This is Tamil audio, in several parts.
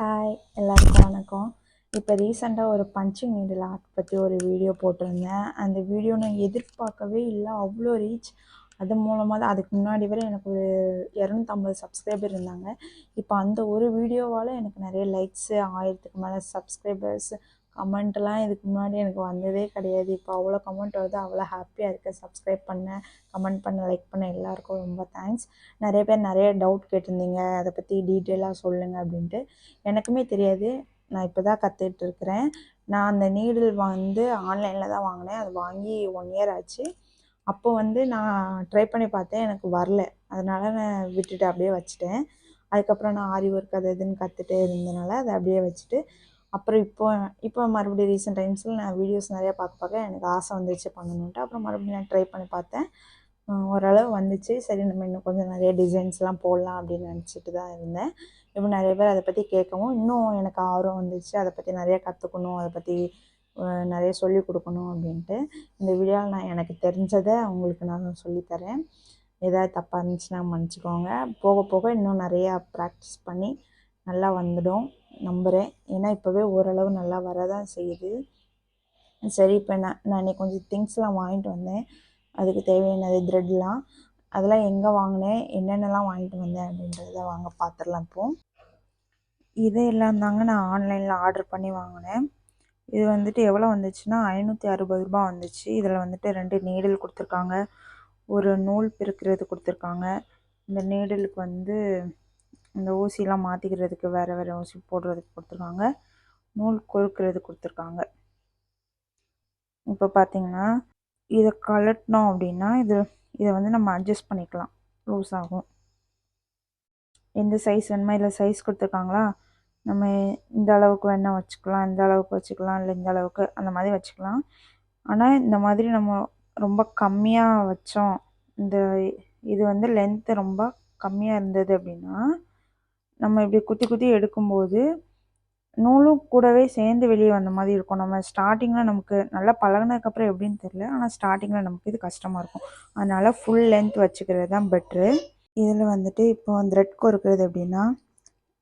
ஹாய் எல்லாருக்கும் வணக்கம். இப்போ ரீசெண்டாக ஒரு பஞ்சிங் நீடில் ஆர்ட் பற்றி ஒரு வீடியோ போட்டிருந்தேன். அந்த வீடியோ நான் எதிர்பார்க்கவே இல்லை. அவ்வளோ ரீச் அது மூலமாக தான் அதுக்கு முன்னாடி வரை எனக்கு ஒரு இரநூத்தம்பது சப்ஸ்கிரைபர் இருந்தாங்க. இப்போ அந்த ஒரு வீடியோவால் எனக்கு நிறைய லைக்ஸு ஆயிரத்துக்கு மேலே சப்ஸ்கிரைபர்ஸ் கமெண்ட்லாம் இதுக்கு முன்னாடி எனக்கு வந்ததே கிடையாது. இப்போ அவ்வளோ கமெண்ட் வருது. அவ்வளோ ஹாப்பியாக இருக்குது சப்ஸ்கிரைப் பண்ண. கமெண்ட் பண்ண. லைக் பண்ண. எல்லாருக்கும் ரொம்ப தேங்க்ஸ் நிறைய பேர் நிறைய டவுட் கேட்டிருந்தீங்க. அதை பற்றி டீட்டெயிலாக சொல்லுங்கள் அப்படின்ட்டு. எனக்குமே தெரியாது. நான் இப்போ தான் கற்றுட்டு இருக்கிறேன். நான் அந்த நீடில் வந்து ஆன்லைனில் தான் வாங்கினேன். அது வாங்கி ஒன் இயர் ஆச்சு. அப்போ வந்து நான் ட்ரை பண்ணி பார்த்தேன். எனக்கு வரல. அதனால் நான் விட்டுட்டு அப்படியே வச்சுட்டேன். அதுக்கப்புறம் நான் ஆரி ஒர்க் அது இதுன்னு கற்றுட்டே இருந்தனால அதை அப்படியே வச்சுட்டு அப்புறம் இப்போ இப்போ மறுபடியும் ரீசெண்ட் டைம்ஸில் நான் வீடியோஸ் நிறையா பார்க்க பார்க்க எனக்கு ஆசை வந்துச்சு பண்ணணுன்ட்டு அப்புறம் மறுபடியும் நான் ட்ரை பண்ணி பார்த்தேன். ஓரளவு வந்துச்சு. சரி நம்ம இன்னும் கொஞ்சம் நிறைய டிசைன்ஸ்லாம் போடலாம் அப்படின்னு நினச்சிட்டு தான் இருந்தேன். இப்போ நிறைய பேர் அதை பற்றி கேட்கவும் இன்னும் எனக்கு ஆர்வம் வந்துச்சு. அதை பற்றி நிறைய கற்றுக்கணும் அதை பற்றி நிறைய சொல்லிக் கொடுக்கணும் அப்படின்ட்டு. இந்த வீடியோவில் நான் எனக்கு தெரிஞ்சதை உங்களுக்கு நான் சொல்லித்தரேன் ஏதாவது தப்பாக இருந்துச்சுன்னா மன்னிச்சிக்கோங்க. போக போக இன்னும் நிறையா ப்ராக்டிஸ் பண்ணி நல்லா வந்துடும். நம்புகிறேன் ஏன்னா இப்போவே ஓரளவு நல்லா வர தான் செய்யுது. சரி இப்போ நான் நான் இன்றைக்கி கொஞ்சம் திங்ஸ்லாம் வாங்கிட்டு வந்தேன். அதுக்கு தேவையானது த்ரெட்லாம் அதெல்லாம் எங்கே வாங்கினேன்? என்னென்னலாம் வாங்கிட்டு வந்தேன் அப்படின்றத வாங்க பார்த்துடலாம் இப்போது இதையெல்லாம் தாங்க நான் ஆன்லைனில் ஆர்டர் பண்ணி வாங்கினேன். இது வந்துட்டு எவ்வளோ வந்துச்சுன்னா ஐநூற்றி அறுபது ரூபா வந்துச்சு. இதில் வந்துட்டு ரெண்டு நீடில் கொடுத்துருக்காங்க. ஒரு நூல் பிரிக்கிறது கொடுத்துருக்காங்க. இந்த நீடலுக்கு வந்து இந்த ஊசிலாம் மாற்றிக்கிறதுக்கு வேறு வேறு ஊசி போடுறதுக்கு கொடுத்துருக்காங்க. நூல் கொழுக்கிறது கொடுத்துருக்காங்க. இப்போ பார்த்தீங்கன்னா இதை கலட்டினோம் அப்படின்னா இது இதை வந்து நம்ம அட்ஜஸ்ட் பண்ணிக்கலாம். லூஸ் ஆகும். எந்த சைஸ் வேணுமா? இல்லை சைஸ் கொடுத்துருக்காங்களா? நம்ம இந்த அளவுக்கு வேணால் வச்சுக்கலாம். இந்த அளவுக்கு வச்சுக்கலாம். இல்லை இந்த அளவுக்கு அந்த மாதிரி வச்சுக்கலாம். ஆனால் இந்த மாதிரி நம்ம ரொம்ப கம்மியாக வச்சோம். இந்த இது வந்து லென்த்து ரொம்ப கம்மியாக இருந்தது அப்படின்னா நம்ம இப்படி குத்தி குத்தி எடுக்கும்போது நூலும் கூடவே சேர்ந்து வெளியே வந்த மாதிரி இருக்கும். நம்ம ஸ்டார்டிங்கில் நமக்கு நல்லா பழகினதுக்கப்புறம் எப்படின்னு தெரில ஆனால் ஸ்டார்டிங்கில் நமக்கு இது கஷ்டமாக இருக்கும். அதனால் ஃபுல் லென்த் வச்சுக்கிறது தான் பெட்ரு இதில் வந்துட்டு இப்போ த்ரெட் கொறுக்கிறது எப்படின்னா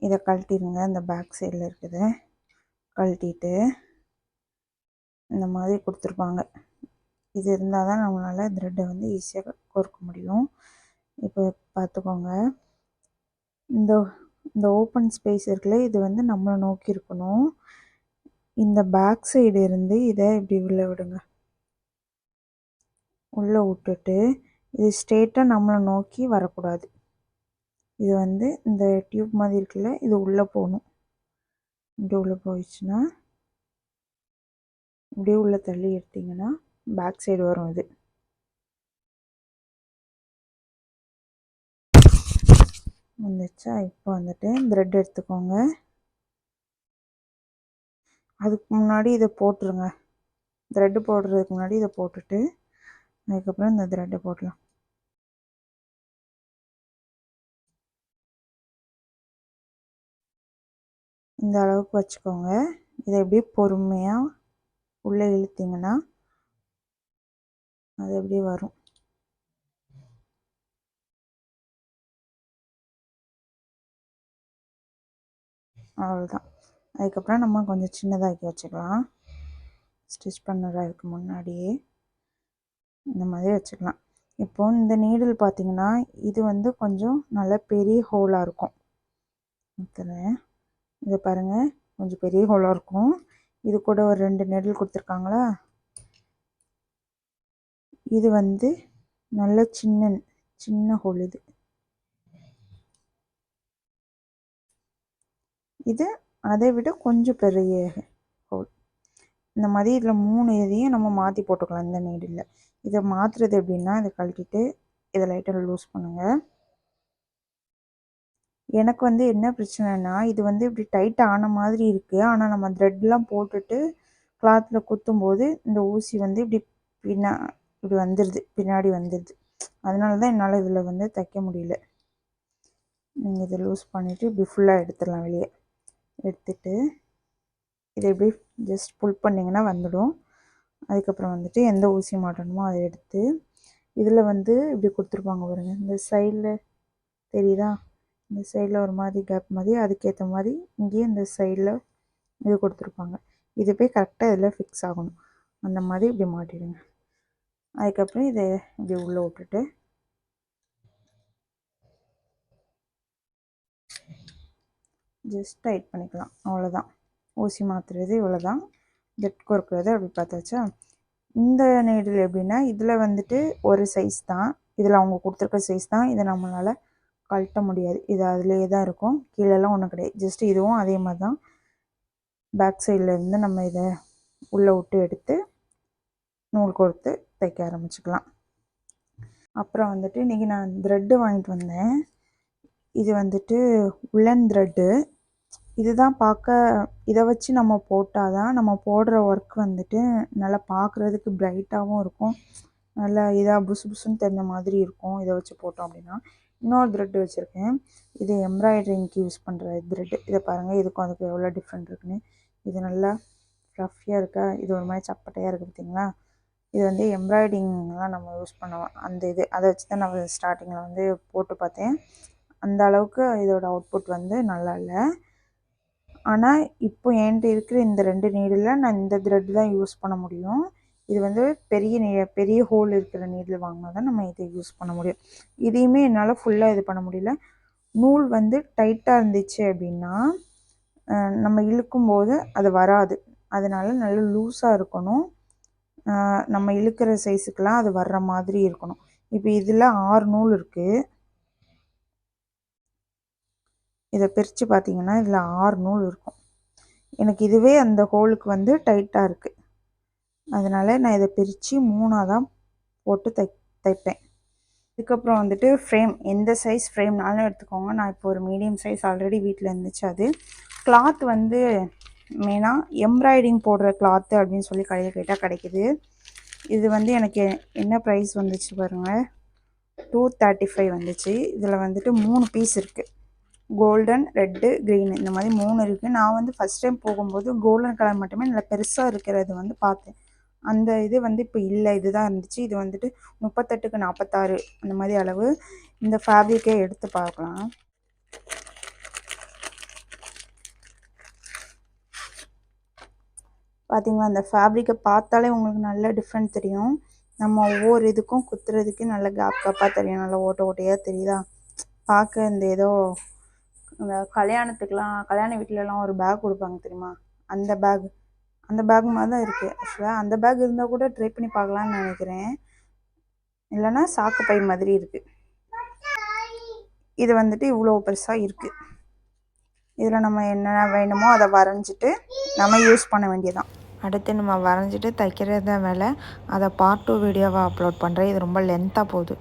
இதை கழட்டிடுங்க. இந்த பேக் சைடில் இருக்குது. கழட்டிட்டு இந்த மாதிரி கொடுத்துருப்பாங்க. இது இருந்தால் தான் நம்மளால் த்ரெட்டை வந்து ஈஸியாக கொறுக்க முடியும். இப்போ பார்த்துக்கோங்க. இந்த இந்த ஓப்பன் ஸ்பேஸ் இருக்குல்ல இது வந்து நம்மளை நோக்கி இருக்கணும். இந்த பேக் சைடு இருந்து இதை இப்படி உள்ளே விடுங்க. உள்ளே விட்டுட்டு இது ஸ்ட்ரெயிட்டாக நம்மளை நோக்கி வரக்கூடாது. இது வந்து இந்த டியூப் மாதிரி இருக்குல்ல இது உள்ளே போகணும். இப்படி உள்ளே போயிடுச்சுன்னா இப்படியே உள்ளே தள்ளி எடுத்திங்கன்னா பேக் சைடு வரும் இது. வந்துச்சா? இப்போ வந்துட்டு த்ரெட் எடுத்துக்கோங்க. அதுக்கு முன்னாடி இதை போட்டுருங்க. த்ரெட்டு போடுறதுக்கு முன்னாடி இதை போட்டுட்டு அதுக்கப்புறம் இந்த த்ரெட்டை போடலாம். இந்த அளவுக்கு வச்சுக்கோங்க. இதை எப்படி பொறுமையாக உள்ளே இழுத்திங்கன்னா அது எப்படி வரும். அவ்வளோதான் அதுக்கப்புறம் நம்ம கொஞ்சம் சின்னதாக்கி வச்சுக்கலாம். ஸ்டிச் பண்ணுறதுக்கு முன்னாடியே. இந்த மாதிரி வச்சுக்கலாம். இப்போ இந்த நீடில் பார்த்திங்கன்னா இது வந்து கொஞ்சம் நல்ல பெரிய ஹோலாக இருக்கும். இதை பாருங்கள் கொஞ்சம் பெரிய ஹோலாக இருக்கும். இது கூட ஒரு ரெண்டு நெடில் கொடுத்துருக்காங்களா? இது வந்து நல்ல சின்ன சின்ன ஹோல் இது. இது அதை விட கொஞ்சம் பெரிய ஹோல் இந்த மாதிரி இதில் மூணு இதையும் நம்ம மாற்றி போட்டுக்கலாம் இந்த நீடில் இதை மாற்றுறது எப்படின்னா இதை கழட்டிட்டு இதை லைட்டாக லூஸ் பண்ணுங்கள் எனக்கு வந்து என்ன பிரச்சனைனா இது வந்து இப்படி டைட் ஆன மாதிரி இருக்குது ஆனால் நம்ம த்ரெட்லாம் போட்டுட்டு கிளாத்தில் குத்தும்போது இந்த ஊசி வந்து இப்படி பின்னா இப்படி வந்துடுது பின்னாடி வந்துடுது அதனால தான் என்னால் இதில் வந்து தைக்க முடியல. நீங்கள் இதை லூஸ் பண்ணிவிட்டு இப்படி ஃபுல்லாக எடுத்துடலாம் வெளியே. எடுத்துட்டு இதை இப்படி ஜஸ்ட் புல் பண்ணிங்கன்னா வந்துடும். அதுக்கப்புறம் வந்துட்டு எந்த ஊசி மாட்டணுமோ அதை எடுத்து இதில் வந்து இப்படி கொடுத்துருப்பாங்க பாருங்கள் இந்த சைடில் தெரியுதா? இந்த சைடில் ஒரு மாதிரி கேப் மாதிரி அதுக்கேற்ற மாதிரி இங்கேயும் இந்த சைடில் இது கொடுத்துருப்பாங்க. இது போய் கரெக்டாக இதில் ஃபிக்ஸ் ஆகணும். அந்த மாதிரி இப்படி மாட்டிடுங்க. அதுக்கப்புறம் இதை இப்படி உள்ளே விட்டுட்டு ஜஸ்ட் டைட் பண்ணிக்கலாம். அவ்வளோதான் ஊசி மாற்றுறது இவ்வளோ தான் ஜெட் கோர்க்குறது அப்படி பார்த்தாச்சா இந்த நீடில் எப்படின்னா இதில் வந்துட்டு ஒரு சைஸ் தான். இதில் அவங்க கொடுத்துருக்க சைஸ் தான். இதை நம்மளால் கழட்ட முடியாது. இது அதிலே தான் இருக்கும். கீழெல்லாம் ஒன்றும் கிடையாது. ஜஸ்ட் இதுவும் அதே மாதிரி தான் பேக் சைட்லேருந்து நம்ம இதை உள்ளே விட்டு எடுத்து நூல் கொடுத்து தைக்க ஆரம்பிச்சுக்கலாம். அப்புறம் வந்துட்டு இன்றைக்கி நான் த்ரெட்டு வாங்கிட்டு வந்தேன். இது வந்துட்டு உலன் த்ரெட்டு இதுதான் பார்க்க இதை வச்சு நம்ம போட்டால் தான் நம்ம போடுற ஒர்க் வந்துட்டு நல்லா பார்க்குறதுக்கு பிரைட்டாகவும் இருக்கும். நல்லா இதாக புசு புசுன்னு தெரிஞ்ச மாதிரி இருக்கும் இதை வச்சு போட்டோம் அப்படின்னா. இன்னொரு த்ரெட்டு வச்சுருக்கேன். இது எம்ப்ராய்டரிங்க்கு யூஸ் பண்ணுற த்ரெட்டு இதை பாருங்கள் இதுக்கும் அதுக்கு எவ்வளோ டிஃப்ரெண்ட் இருக்குன்னு. இது நல்லா ஃப்ளஃபியாக இருக்கா? இது ஒரு மாதிரி சப்பட்டையாக இருக்குது பார்த்திங்களா இது வந்து எம்ப்ராய்டிங்லாம் நம்ம யூஸ் பண்ணுவோம் அந்த இது அதை வச்சு தான் நான் ஸ்டார்டிங்கில் வந்து போட்டு பார்த்தேன். அந்த அளவுக்கு இதோட அவுட்புட் வந்து நல்லா இல்லை. ஆனால் இப்போ என்கிட்ட இருக்கிற இந்த ரெண்டு நீடில் நான் இந்த த்ரெட் தான் யூஸ் பண்ண முடியும். இது வந்து பெரிய நீ பெரிய ஹோல் இருக்கிற நீடில் வாங்கினா தான் நம்ம இதை யூஸ் பண்ண முடியும். இதையுமே என்னால் ஃபுல்லாக இது பண்ண முடியல. நூல் வந்து டைட்டாக இருந்துச்சு அப்படின்னா நம்ம இழுக்கும்போது அது வராது. அதனால் நல்லா லூஸாக இருக்கணும். நம்ம இழுக்கிற சைஸுக்கெலாம் அது வர்ற மாதிரி இருக்கணும். இப்போ இதில் ஆறு நூல் இருக்குது இதை பிரித்து பார்த்தீங்கன்னா இதில் ஆறு நூல் இருக்கும். எனக்கு இதுவே அந்த ஹோலுக்கு வந்து டைட்டாக இருக்குது அதனால் நான் இதை பிரித்து மூணாக தான் போட்டு தை தைப்பேன். இதுக்கப்புறம் வந்துட்டு ஃப்ரேம் எந்த சைஸ் ஃப்ரேம்னாலும் எடுத்துக்கோங்க. நான் இப்போ ஒரு மீடியம் சைஸ் ஆல்ரெடி வீட்டில் இருந்துச்சு அது. கிளாத் வந்து மெயினாக எம்ப்ராய்டிங் போடுற கிளாத்து அப்படின்னு சொல்லி கடையில் கேட்டால் கிடைக்கிது. இது வந்து எனக்கு என்ன ப்ரைஸ் வந்துச்சு பாருங்கள் டூ தேர்ட்டி ஃபைவ் வந்துச்சு. இதில் வந்துட்டு மூணு பீஸ் இருக்குது கோல்டன் ரெட்டு க்ரீன் இந்த மாதிரி மூணு இருக்குது நான் வந்து ஃபஸ்ட் டைம் போகும்போது கோல்டன் கலர் மட்டுமே நல்லா பெருசாக இருக்கிறது வந்து பார்த்தேன். அந்த இது வந்து இப்போ இல்லை. இதுதான் இருந்துச்சு. இது வந்துட்டு முப்பத்தெட்டுக்கு நாற்பத்தாறு அந்த மாதிரி அளவு. இந்த ஃபேப்ரிக்கே எடுத்து பார்க்கலாம். பார்த்தீங்களா அந்த ஃபேப்ரிக்கை பார்த்தாலே உங்களுக்கு நல்ல டிஃப்ரெண்ட் தெரியும். நம்ம ஒவ்வொரு இதுக்கும் குத்துறதுக்கு நல்ல கேப் கேப்பாக தெரியும். நல்லா ஓட்ட ஓட்டையாக தெரியுதா? பார்க்க இந்த ஏதோ இந்த கல்யாணத்துக்கெலாம் கல்யாண வீட்டிலலாம் ஒரு பேக் கொடுப்பாங்க தெரியுமா? அந்த பேக் அந்த பேக் மாதிரி தான் இருக்குது ஆக்சுவலாக அந்த பேக் இருந்தால் கூட ட்ரை பண்ணி பார்க்கலான்னு நினைக்கிறேன். இல்லைன்னா சாக்கு பை மாதிரி இருக்குது இது வந்துட்டு இவ்வளோ பெருசாக இருக்குது இதில் நம்ம என்னென்ன வேணுமோ அதை வரைஞ்சிட்டு நம்ம யூஸ் பண்ண வேண்டியதான் அடுத்து நம்ம வரைஞ்சிட்டு தைக்கிறது தான் வேலை அதை பார்ட் டூ வீடியோவாக அப்லோட் பண்ணுறேன் இது ரொம்ப லென்த்தாக போகுது.